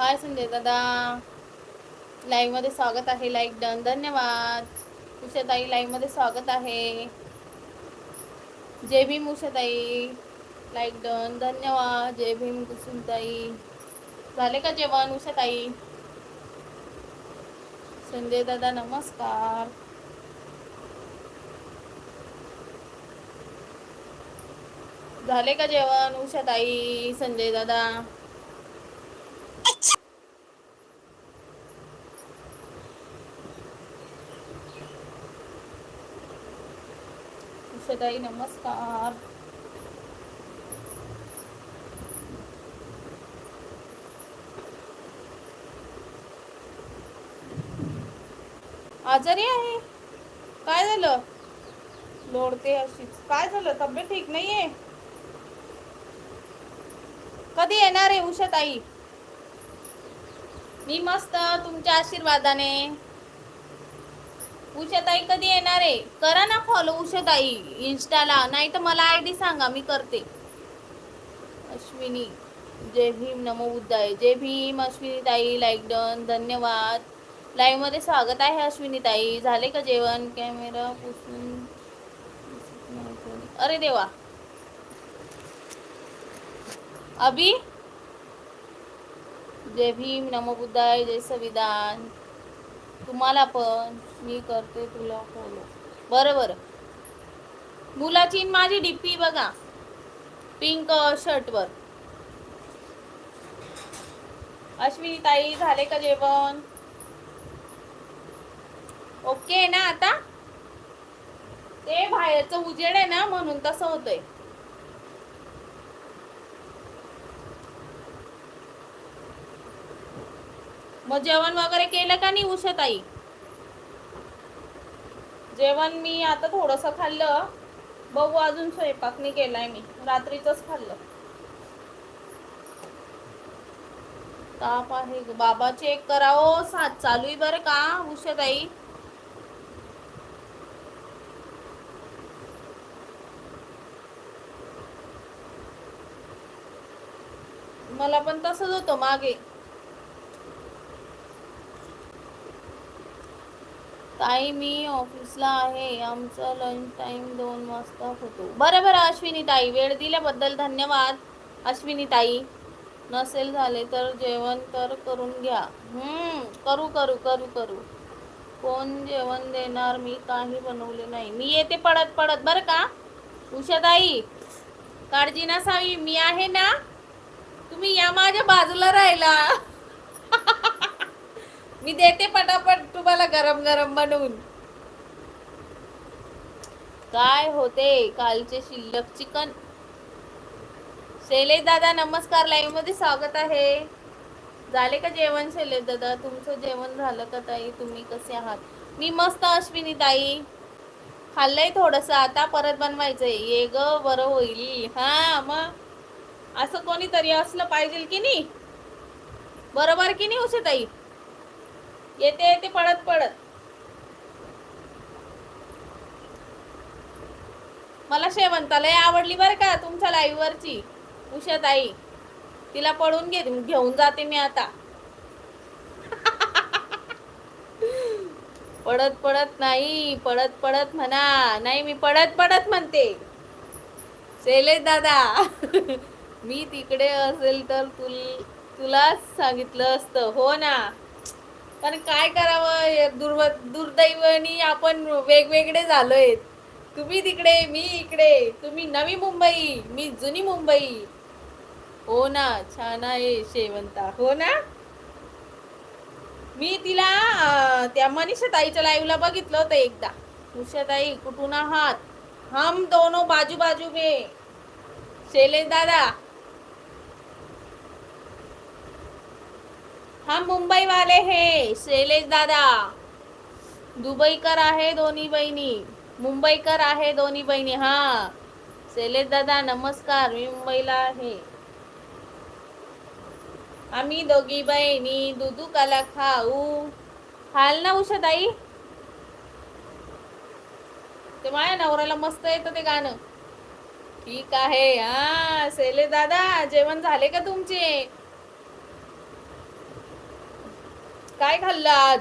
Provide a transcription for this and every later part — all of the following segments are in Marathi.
हाय संजय दादा. लाईव्हमध्ये स्वागत आहे. लाईक डन धन्यवाद. उषाताई लाईव्हमध्ये स्वागत आहे. जय भीम उषाताई लाईक डन धन्यवाद. जय भीम कुसुमताई झाले का जेवण उषाताई संजय दादा नमस्कार. झाले का जेवण उषाताई संजय दादा? सदाई नमस्कार. आजारी आहे? काय झालं? लोडते अशीच. काय झालं? तब्येत ठीक नाहीये? कधी येणार आहे उषा ताई मी मस्त तुमच्या आशीर्वादाने. उषाताई कधी येणार आहे? करा ना फॉलो उषाताई इन्स्टाला नाही तर मला आय डी सांगा मी करते. अश्विनी जय भीम नमो बुद्धाय. जय भीम अश्विनी ताई लाईक डन धन्यवाद. लाईव्हमध्ये स्वागत आहे अश्विनी ताई झाले का जेवण? कॅमेरा पुसून. अरे देवा. अभि? जय भीम नमो बुद्धाय जय संविधान तुम्हाला पण. मी करते तुला फॉलो बरं बरं. मुलाची माझी डीपी बघा. पिंक शर्टवर uh, अश्विनी ताई झाले का जेवण? ओके ना आता? ते बाहेरचं उजेड आहे ना म्हणून तसं होतंय. मग जेवण वगैरे केलं का नाही उषाताई? जेवण मी आता थोडस खाल्लं. बघू अजून स्वयंपाक नाही केलाय मी. रात्रीचच खाल्लं. ताप आहे बाबा चेक करावं. सात चालू आहे बरं का उषाताई? मला पण तसंच होतं मागे. ताई मी ऑफिसला आहे. आमचा लंच टाइम दोन वाजता होतो. बरं बरं अश्विनी ताई वेळ दिल्याबद्दल धन्यवाद. अश्विनी ताई नसेल झाले तर जेवण तर करून घ्या. करू करू करू करू. कोण जेवण देणार? मी काही बनवले नाही. मी येते पडत पडत. बरं का? उषाताई काळजी नसावी. मी आहे ना? तुम्ही या माझ्या बाजूला राहिला. मी देते पटापट तुम्हाला गरम गरम बनवून. काय होते कालचे शिल्लक चिकन? शैलेश दादा नमस्कार. लाईव्हमध्ये स्वागत आहे. झाले का जेवण शैलेश दादा? तुमचं जेवण झालं का ताई? तुम्ही कसे आहात? मी मस्त अश्विनी ताई. खाल्लंय थोडस. आता परत बनवायचंय. ये ग बरं होईल. हा मग? असं कोणीतरी असलं पाहिजे की नाही? बरोबर की नाही उशे ताई? येते येते पडत पडत मला शेवंताला आवडली बरं का तुमच्या लाईव्हवरची. उषाताई तिला पळून घे घेऊन जाते मी आता. पडत पडत नाही पडत पडत म्हणा. नाही मी पडत पडत म्हणते. शैलेश दादा मी तिकडे असेल तर तुल तुलाच सांगितलं असतं. हो ना. पण काय करावं? दुर्व दुर्दैवानी आपण वेगवेगळे झालोय. तुम्ही तिकडे मी इकडे. तुम्ही नवी मुंबई मी जुनी मुंबई. हो ना छान आहे शेवंता. हो ना? मी तिला त्या मनीषा ताईच्या लाईव्हला बघितलं होतं एकदा. उषा ताई कुठून आहात? हम दोनों बाजू बाजू में शैलेश दादा हम मुंबई वाले हे शैलेश दादा। दुबईकर आहे दोन्ही बहिणी. मुंबईकर आहे दोन्ही बहिणी. हा शैलेश दादा नमस्कार. मी मुंबईला आहे. आम्ही दोघी बहिणी दुधू काला खाऊ. हाल ना उषा ताई ते माझ्या नवऱ्याला मस्त येतं ते गाणं. ठीक आहे. हा शैलेश दादा जेवण झाले का तुमचे? काय खाल्लं आज?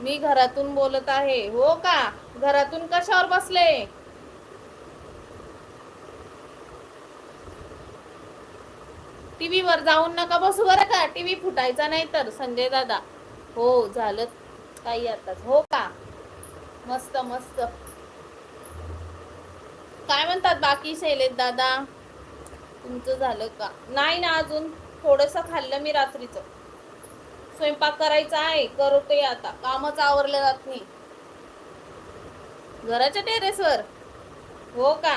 मी घरातून बोलत आहे. हो का? घरातून कशावर बसले? टीव्ही वर जाऊन नका बसू बरं का. टीव्ही फुटायचा नाही तर संजय दादा. हो झालं काही आताच. हो का? मस्त मस्त. काय म्हणतात बाकी शैलेत दादा? तुमचं झालं का? नाही ना अजून. थोडस खाल्लं मी रात्रीचं. स्वयंपाक करायचा आहे करते आता. कामच आवरलं जात नाही. घराच्या टेरेसवर. हो का?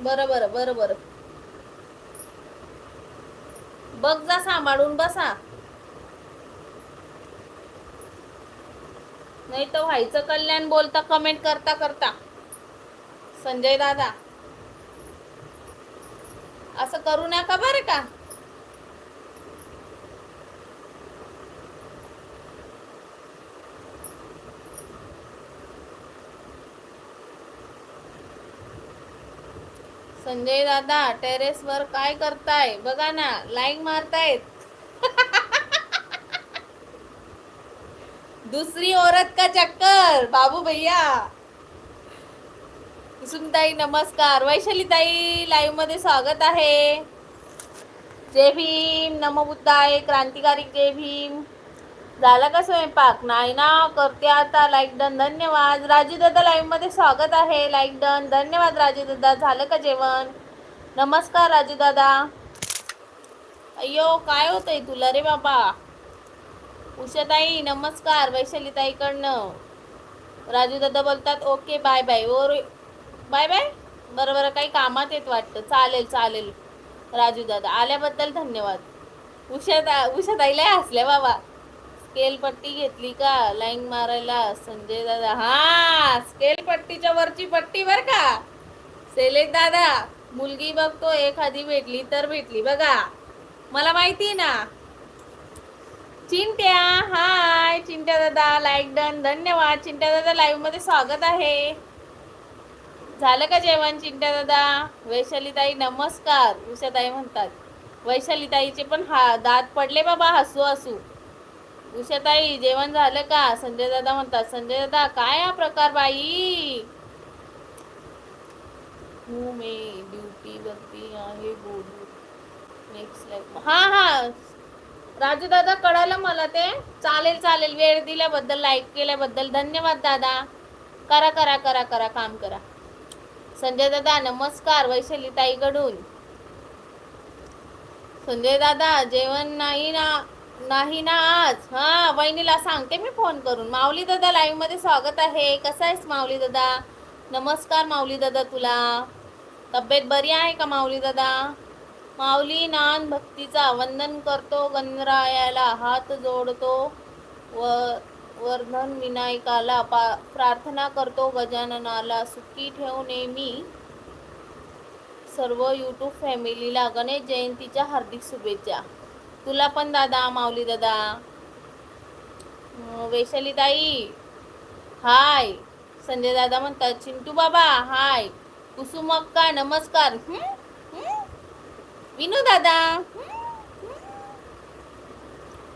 बरं बरं बरं बरं. बघ जा सांभाळून बसा. नाही तर व्हायचं कल्याण बोलता कमेंट करता करता. संजय दादा. असं करू नका बरं का? संजय दादा टेरेस वर काय करताय? बघा ना लाईक मारतायत. दुसरी औरत का चक्कर बाबू भैया? कुसुमताई नमस्कार. वैशालीताई लाईव्हमध्ये स्वागत आहे. जय भीम. नमो बुद्धाय. क्रांतिकारी जय भीम. झाला का स्वयंपाक? नाही ना करते आता. लाईक डन धन्यवाद. राजू दादा लाईव्हमध्ये स्वागत आहे. लाईक डन धन्यवाद राजू दादा. झालं का जेवण? नमस्कार राजू दादा. अय्यो काय होतंय तुला रे बाबा? उषाताई नमस्कार. वैशालीताईकडनं. राजू दादा बोलतात okay bye bye oh bye bye बरं बरं. काही कामात येत वाटतं. चालेल चालेल. राजू दादा आल्याबद्दल धन्यवाद. उषा उषाताईला हसल्या बाबा. स्केल पट्टी घेतली का? लाईन मारायला संजय दादा. हा स्केल पट्टीच्या वरची पट्टी बर का? सेलेक दादा मुलगी बघतो एखादी भेटली तर भेटली. बघा मला माहिती ना? चिंट्या हाय चिंट्या दादा लाईक डन धन्यवाद. चिंट्या दादा लाईव्हमध्ये स्वागत आहे. झालं का जेवण चिंट्या दादा? वैशालीताई नमस्कार. उषाताई म्हणतात वैशालीताईचे पण हा दात पडले बाबा हसू हसू. उषाताई जेवण झालं का? संजय दादा म्हणतात संजय दादा काय हा प्रकार बाई? हू मे ड्युटी वरती आहे बोलू. नेक्स्ट लाईफ हा हा. राजू दादा कळालं मला ते? चालेल चालेल. वेळ दिल्याबद्दल लाईक केल्याबद्दल धन्यवाद दादा. करा करा करा करा काम करा. संजय दादा नमस्कार. वैशाली ताईकडून संजय दादा जेवण नाही ना. नाही ना आज. हा वहिनीला सांगते मी फोन करून. माऊली दादा लाईव्हमध्ये स्वागत आहे. कसा आहेस माऊली दादा? नमस्कार माऊली दादा तुला. तब्येत बरी आहे का माऊली दादा? माऊली नान भक्तीचा वंदन करतो गणरायाला हात जोडतो व वर्धन विनायकाला पा प्रार्थना करतो गजाननाला सुखी ठेव नेहमी सर्व यूट्यूब फॅमिलीला गणेश जयंतीच्या हार्दिक शुभेच्छा. तुला पण दादा माऊली दादा. वैशाली ताई हाय. संजय दादा म्हणतात चिंटू बाबा हाय. कुसुम अक्का नमस्कार विनू दादा.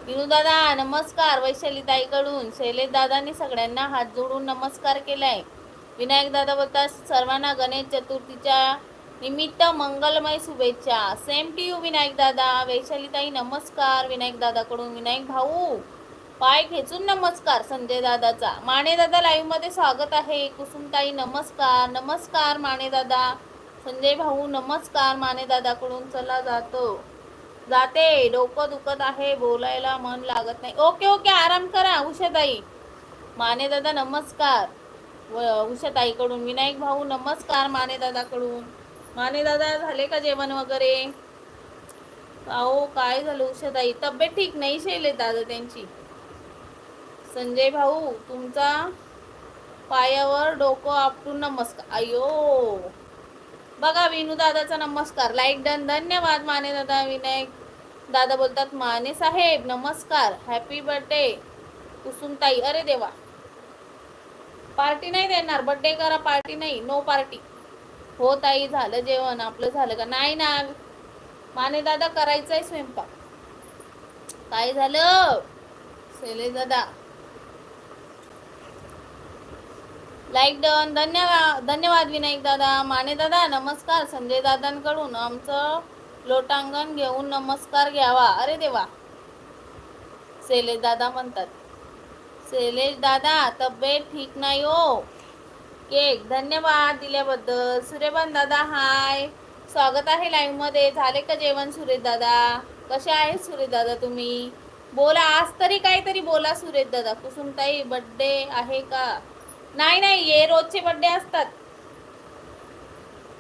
विनू दादा नमस्कार वैशाली ताईकडून शैलेश दादांनी सगळ्यांना हात जोडून नमस्कार केलाय. विनायक दादा बोलतात सर्वांना गणेश चतुर्थीच्या निमित्त मंगलमय शुभेच्छा. सेम टू यू विनायक दादा. वैशालीताई नमस्कार. विनायक दादाकडून विनायक भाऊ पाय खेचून नमस्कार संजय दादाचा. माने दादा लाईव्हमध्ये स्वागत आहे. कुसुमताई नमस्कार. नमस्कार माने दादा. संजय भाऊ नमस्कार. माने दादाकडून चला जातो. जाते. डोकं दुखत आहे. बोलायला मन लागत नाही. Okay okay. आराम करा उषाताई. माने दादा नमस्कार. व उषाताईकडून. विनायक भाऊ नमस्कार. माने दादाकडून. माने दादा झाले का जेवण वगैरे? अहो काय झालं उषाताई? तब्येत ठीक नाही शेले दादा त्यांची. संजय भाऊ तुमचा पायावर डोकं आपटून नमस्कार अयो बघा विनू दादाचा नमस्कार लाईक डन धन्यवाद माने दादा विनायक दादा बोलतात माने साहेब नमस्कार हॅपी बर्थडे कुसुमताई अरे देवा. पार्टी नाही देणार बर्थडे करा पार्टी नाही नो पार्टी हो ताई झालं जेवण. आपलं झालं का? नाही ना. माने दादा करायचंय स्वयंपाक. काय झालं? सेले दादा. Like done. धन्यवाद धन्यवाद विनायक दादा. माने दादा नमस्कार. संजय दादांकडून आमचं लोटांगण घेऊन नमस्कार घ्यावा. अरे देवा. सेलेज दादा म्हणतात. सेलेज दादा तब्येत ठीक नाही हो. केक धन्यवाद दिल्याबद्दल. सुरेबन दादा हाय स्वागत आहे लाईव्हमध्ये झाले का जेवण सुरेश दादा? कसे आहेत सुरेश दादा तुम्ही? बोला आज तरी काहीतरी बोला सुरेश दादा. कुसुमताई बड्डे आहे का? नाही नाही ये रोजचे बर्थडे असतात.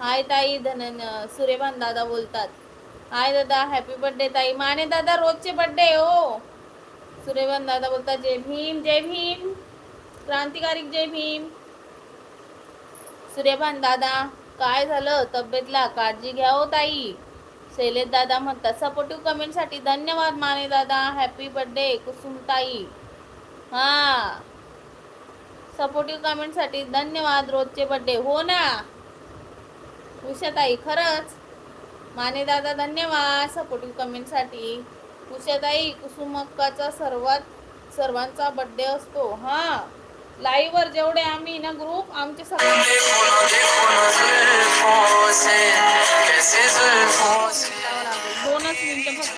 हाय ताई धन सूर्यभान दादा बोलतात. हाय दादा हॅपी बर्थडे ताई. माने दादा रोजचे बर्थडे हो. सूर्यभान दादा बोलतात जय भीम जय भीम. क्रांतिकारिक जय भीम. सूर्यभान दादा काय झालं? तब्येतला काळजी घ्या हो ताई. शैलेश दादा म्हणतात सपोर्टिव्ह कमेंटसाठी धन्यवाद माने दादा. हॅपी बर्थडे कुसुमताई हा. सपोर्टिव्ह कमेंटसाठी धन्यवाद रोजचे बर्थडे हो ना? उषाताई खरंच. माने दादा धन्यवाद सपोर्टिव्ह कमेंटसाठी उषाताई कुसुमक्काचा सर्वात सर्वांचा बर्थडे असतो. हा. लाईव्ह वर जेवढे आम्ही ना ग्रुप आमचे सगळे देखो ना से दोनच मिनिटं